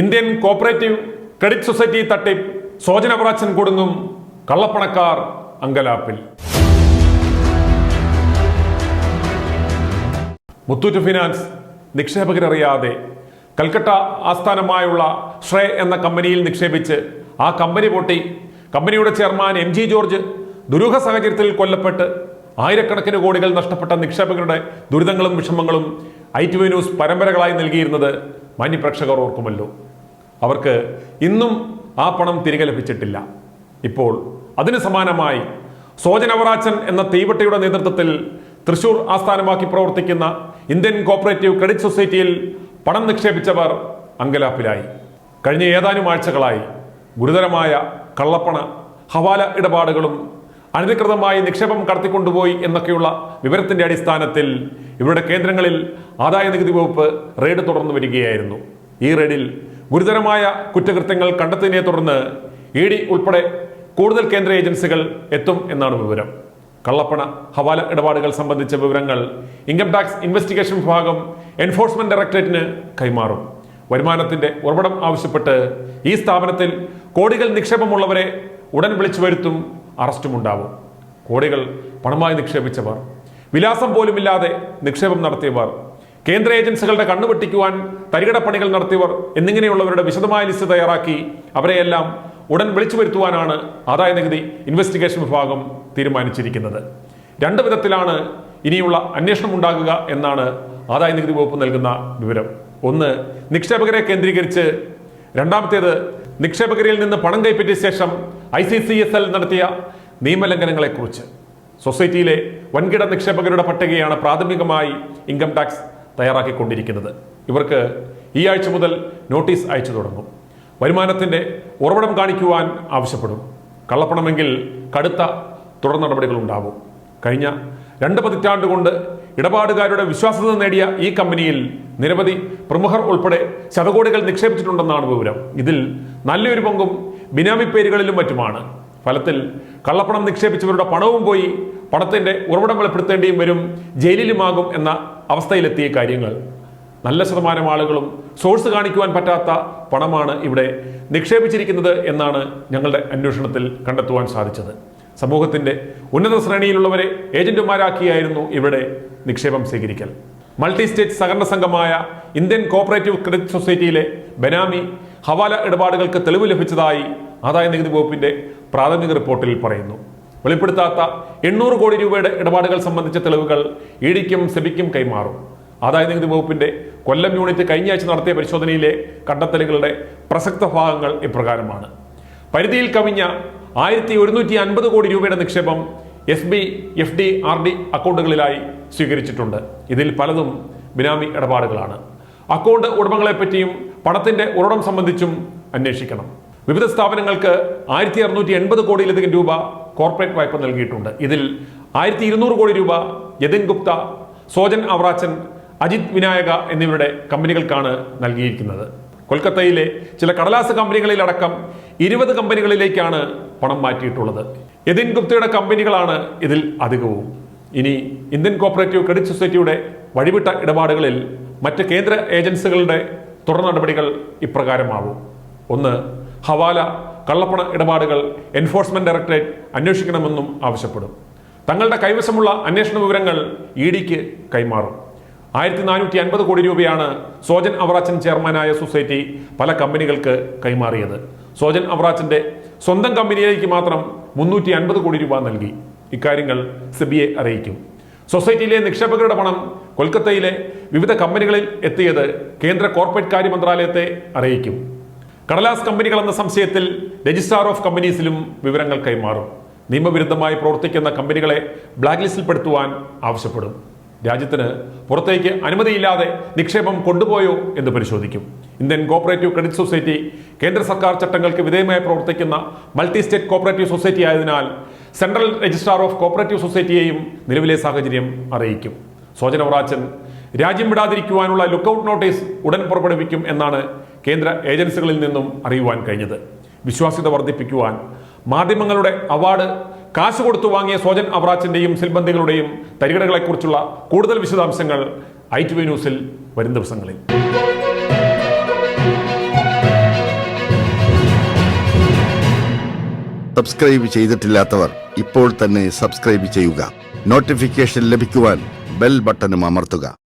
Indian cooperative credit society തട്ടിപ്പ് സോജന പ്രാച്ചൻ കൊടുങ്ങും കള്ളപ്പണക്കാർ അങ്കലാപ്പിൽ. മുത്തൂറ്റ് ഫിനാൻസ് നിക്ഷേപകരറിയാതെ കൽക്കട്ട ആസ്ഥാനമായുള്ള ശ്രേ എന്ന കമ്പനിയിൽ നിക്ഷേപിച്ച് ആ കമ്പനി പൊട്ടി. കമ്പനിയുടെ ചെയർമാൻ എം ജി ജോർജ് ദുരൂഹ സാഹചര്യത്തിൽ കൊല്ലപ്പെട്ട് ആയിരക്കണക്കിന് കോടികൾ നഷ്ടപ്പെട്ട നിക്ഷേപകരുടെ ദുരിതങ്ങളും വിഷമങ്ങളും ഐ ടി വി ന്യൂസ് പരമ്പരകളായി നൽകിയിരുന്നത് മാന്യപ്രേക്ഷകർ ഓർക്കുമല്ലോ. അവർക്ക് ഇന്നും ആ പണം തിരികെ ലഭിച്ചിട്ടില്ല. ഇപ്പോൾ അതിന് സമാനമായി സോജൻ അവറാച്ചൻ എന്ന തീവട്ടിയുടെ നേതൃത്വത്തിൽ തൃശൂർ ആസ്ഥാനമാക്കി പ്രവർത്തിക്കുന്ന ഇന്ത്യൻ കോപ്പറേറ്റീവ് ക്രെഡിറ്റ് സൊസൈറ്റിയിൽ പണം നിക്ഷേപിച്ചവർ അങ്കലാപ്പിലായി. കഴിഞ്ഞ ഏതാനും ആഴ്ചകളായി ഗുരുതരമായ കള്ളപ്പണ ഹവാല ഇടപാടുകളും അനധികൃതമായി നിക്ഷേപം കടത്തിക്കൊണ്ടുപോയി എന്നൊക്കെയുള്ള വിവരത്തിന്റെ അടിസ്ഥാനത്തിൽ ഇവരുടെ കേന്ദ്രങ്ങളിൽ ആദായ നികുതി വകുപ്പ് റെയ്ഡ് തുടർന്നു വരികയായിരുന്നു. ഈ റെയ്ഡിൽ ഗുരുതരമായ കുറ്റകൃത്യങ്ങൾ കണ്ടെത്തിയതിനെ തുടർന്ന് ഇ ഡി ഉൾപ്പെടെ കൂടുതൽ കേന്ദ്ര ഏജൻസികൾ എത്തും എന്നാണ് വിവരം. കള്ളപ്പണ ഹവാല ഇടപാടുകൾ സംബന്ധിച്ച വിവരങ്ങൾ ഇൻകം ടാക്സ് ഇൻവെസ്റ്റിഗേഷൻ വിഭാഗം എൻഫോഴ്സ്മെന്റ് ഡയറക്ടറേറ്റിന് കൈമാറും. വരുമാനത്തിന്റെ ഉറവിടം ആവശ്യപ്പെട്ട് ഈ സ്ഥാപനത്തിൽ കോടികൾ നിക്ഷേപമുള്ളവരെ ഉടൻ വിളിച്ചു വരുത്തും അറസ്റ്റുമുണ്ടാവും. കോടികൾ പണമായി നിക്ഷേപിച്ചവർ. വിലാസം പോലുമില്ലാതെ നിക്ഷേപം നടത്തിയവർ കേന്ദ്ര ഏജൻസികളുടെ കണ്ണുവെട്ടിക്കുവാൻ തരികിട പണികൾ നടത്തിയവർ എന്നിങ്ങനെയുള്ളവരുടെ വിശദമായ ലിസ്റ്റ് തയ്യാറാക്കി അവരെയെല്ലാം ഉടൻ വിളിച്ചു വരുത്തുവാനാണ് ആദായ നികുതി ഇൻവെസ്റ്റിഗേഷൻ വിഭാഗം തീരുമാനിച്ചിരിക്കുന്നത്. രണ്ട് വിധത്തിലാണ് ഇനിയുള്ള അന്വേഷണം ഉണ്ടാകുക എന്നാണ് ആദായ നികുതി വകുപ്പ് നൽകുന്ന വിവരം. ഒന്ന് നിക്ഷേപകരെ കേന്ദ്രീകരിച്ച്. രണ്ടാമത്തേത് നിക്ഷേപകരിൽ നിന്ന് പണം കൈപ്പറ്റിയ ശേഷം I C C S L നടത്തിയ നിയമലംഘനങ്ങളെക്കുറിച്ച്. സൊസൈറ്റിയിലെ വൻകിട നിക്ഷേപകരുടെ പട്ടികയാണ് പ്രാഥമികമായി ഇൻകം ടാക്സ് തയ്യാറാക്കിക്കൊണ്ടിരിക്കുന്നത്. ഇവർക്ക് ഈ ആഴ്ച മുതൽ നോട്ടീസ് അയച്ചു തുടങ്ങും. വരുമാനത്തിന്റെ ഉറവിടം കാണിക്കുവാൻ ആവശ്യപ്പെടും. കള്ളപ്പണമെങ്കിൽ കടുത്ത തുടർ നടപടികൾ കഴിഞ്ഞ രണ്ട് പതിറ്റാണ്ട് കൊണ്ട് ഇടപാടുകാരുടെ വിശ്വാസ്യത നേടിയ ഈ കമ്പനിയിൽ നിരവധി പ്രമുഖർ ഉൾപ്പെടെ ശതകോടികൾ നിക്ഷേപിച്ചിട്ടുണ്ടെന്നാണ് വിവരം. ഇതിൽ നല്ലൊരു പങ്കും ബിനാമി പേരുകളിലും മറ്റുമാണ്. ഫലത്തിൽ കള്ളപ്പണം നിക്ഷേപിച്ചവരുടെ പണവും പോയി പണത്തിന്റെ ഉറവിടം വെളിപ്പെടുത്തേണ്ടിയും വരും ജയിലിലുമാകും എന്ന അവസ്ഥയിലെത്തിയ കാര്യങ്ങൾ. നല്ല ശതമാനം ആളുകളും സോഴ്സ് കാണിക്കുവാൻ പറ്റാത്ത പണമാണ് ഇവിടെ നിക്ഷേപിച്ചിരിക്കുന്നത് എന്നാണ് ഞങ്ങളുടെ അന്വേഷണത്തിൽ കണ്ടെത്തുവാൻ സാധിച്ചത്. സമൂഹത്തിന്റെ ഉന്നത ശ്രേണിയിലുള്ളവരെ ഏജന്റുമാരാക്കിയായിരുന്നു ഇവിടെ നിക്ഷേപം സ്വീകരിക്കൽ. മൾട്ടി സ്റ്റേറ്റ് സഹകരണ സംഘമായ ഇന്ത്യൻ കോപ്പറേറ്റീവ് ക്രെഡിറ്റ് സൊസൈറ്റിയിലെ ബനാമി ഹവാല ഇടപാടുകൾക്ക് തെളിവ് ലഭിച്ചതായി ആദായ നികുതി വകുപ്പിന്റെ പ്രാഥമിക റിപ്പോർട്ടിൽ പറയുന്നു. വെളിപ്പെടുത്താത്ത എണ്ണൂറ് കോടി രൂപയുടെ ഇടപാടുകൾ സംബന്ധിച്ച തെളിവുകൾ ഇ ഡിക്കും സെബിക്കും കൈമാറും. ആദായ നികുതി വകുപ്പിന്റെ കൊല്ലം യൂണിറ്റ് കഴിഞ്ഞ ആഴ്ച നടത്തിയ പരിശോധനയിലെ കണ്ടെത്തലുകളുടെ പ്രസക്ത ഭാഗങ്ങൾ ഇപ്രകാരമാണ്. പരിധിയിൽ കവിഞ്ഞ ആയിരത്തി ഒരുന്നൂറ്റി അൻപത് കോടി രൂപയുടെ നിക്ഷേപം S B F D R D അക്കൗണ്ടുകളിലായി സ്വീകരിച്ചിട്ടുണ്ട്. ഇതിൽ പലതും ബിനാമി ഇടപാടുകളാണ്. അക്കൗണ്ട് ഉടമകളെപ്പറ്റിയും പണത്തിന്റെ ഉറവിടം സംബന്ധിച്ചും അന്വേഷിക്കണം. വിവിധ സ്ഥാപനങ്ങൾക്ക് ആയിരത്തി അറുന്നൂറ്റി എൺപത് കോടിയിലധികം രൂപ കോർപ്പറേറ്റ് വായ്പ നൽകിയിട്ടുണ്ട്. ഇതിൽ ആയിരത്തി ഇരുന്നൂറ് കോടി രൂപ യതിൻ ഗുപ്ത സോജൻ അവറാച്ചൻ അജിത് വിനായക എന്നിവരുടെ കമ്പനികൾക്കാണ് നൽകിയിരിക്കുന്നത്. കൊൽക്കത്തയിലെ ചില കടലാസ് കമ്പനികളിലടക്കം ഇരുപത് കമ്പനികളിലേക്കാണ് പണം മാറ്റിയിട്ടുള്ളത്. യതിൻ ഗുപ്തയുടെ കമ്പനികളാണ് ഇതിൽ അധികവും. ഇനി ഇന്ത്യൻ കോപ്പറേറ്റീവ് ക്രെഡിറ്റ് സൊസൈറ്റിയുടെ വഴിവിട്ട ഇടപാടുകളിൽ മറ്റ് കേന്ദ്ര ഏജൻസികളുടെ തുടർ നടപടികൾ ഇപ്രകാരമാവും. ഒന്ന് ഹവാല കള്ളപ്പണ ഇടപാടുകൾ എൻഫോഴ്സ്മെന്റ് ഡയറക്ടറേറ്റ് അന്വേഷിക്കണമെന്നും ആവശ്യപ്പെടും. തങ്ങളുടെ കൈവശമുള്ള അന്വേഷണ വിവരങ്ങൾ ഇ ഡിക്ക് കൈമാറും. ആയിരത്തി നാനൂറ്റി അൻപത് കോടി രൂപയാണ് സോജൻ അവറാച്ചൻ ചെയർമാനായ സൊസൈറ്റി പല കമ്പനികൾക്ക് കൈമാറിയത്. സോജൻ അവറാച്ചന്റെ സ്വന്തം കമ്പനിയിലേക്ക് മാത്രം മുന്നൂറ്റി അൻപത് കോടി രൂപ നൽകി. ഇക്കാര്യങ്ങൾ സെബിയെ അറിയിക്കും. സൊസൈറ്റിയിലെ നിക്ഷേപകരുടെ പണം കൊൽക്കത്തയിലെ വിവിധ കമ്പനികളിൽ എത്തിയത് കേന്ദ്ര കോർപ്പറേറ്റ് കാര്യ മന്ത്രാലയത്തെ അറിയിക്കും. കടലാസ് കമ്പനികൾ എന്ന സംശയത്തിൽ രജിസ്ട്രാർ ഓഫ് കമ്പനീസിലും വിവരങ്ങൾ കൈമാറും. നിയമവിരുദ്ധമായി പ്രവർത്തിക്കുന്ന കമ്പനികളെ ബ്ലാക്ക് ലിസ്റ്റിൽപ്പെടുത്തുവാൻ ആവശ്യപ്പെടും. രാജ്യത്തിന് പുറത്തേക്ക് അനുമതിയില്ലാതെ നിക്ഷേപം കൊണ്ടുപോയോ എന്ന് പരിശോധിക്കും. ഇന്ത്യൻ കോപ്പറേറ്റീവ് ക്രെഡിറ്റ് സൊസൈറ്റി കേന്ദ്ര സർക്കാർ ചട്ടങ്ങൾക്ക് വിധേയമായി പ്രവർത്തിക്കുന്ന മൾട്ടി സ്റ്റേറ്റ് കോപ്പറേറ്റീവ് സൊസൈറ്റി ആയതിനാൽ സെൻട്രൽ രജിസ്ട്രാർ ഓഫ് കോപ്പറേറ്റീവ് സൊസൈറ്റിയെയും നിലവിലെ സാഹചര്യം അറിയിക്കും. സോജനവറാച്ചൻ രാജ്യം വിടാതിരിക്കുവാനുള്ള ലുക്കൌട്ട് നോട്ടീസ് ഉടൻ പുറപ്പെടുവിക്കും എന്നാണ് കേന്ദ്ര ഏജൻസികളിൽ നിന്നും അറിയുവാൻ കഴിഞ്ഞത്. വിശ്വാസ്യത വർദ്ധിപ്പിക്കുവാൻ മാധ്യമങ്ങളുടെ അവാർഡ് കാശ് കൊടുത്തു വാങ്ങിയ സോജൻ അബ്രാച്ചിന്റെയും സിൽബന്ധികളുടെയും തരികടകളെക്കുറിച്ചുള്ള കൂടുതൽ വിശദാംശങ്ങൾ ഐ ടി വി ന്യൂസിൽ വരും ദിവസങ്ങളിൽ. സബ്സ്ക്രൈബ് ചെയ്തിട്ടില്ലാത്തവർ ഇപ്പോൾ തന്നെ സബ്സ്ക്രൈബ് ചെയ്യുക. നോട്ടിഫിക്കേഷൻ ലഭിക്കുവാൻ ബെൽ ബട്ടണും അമർത്തുക.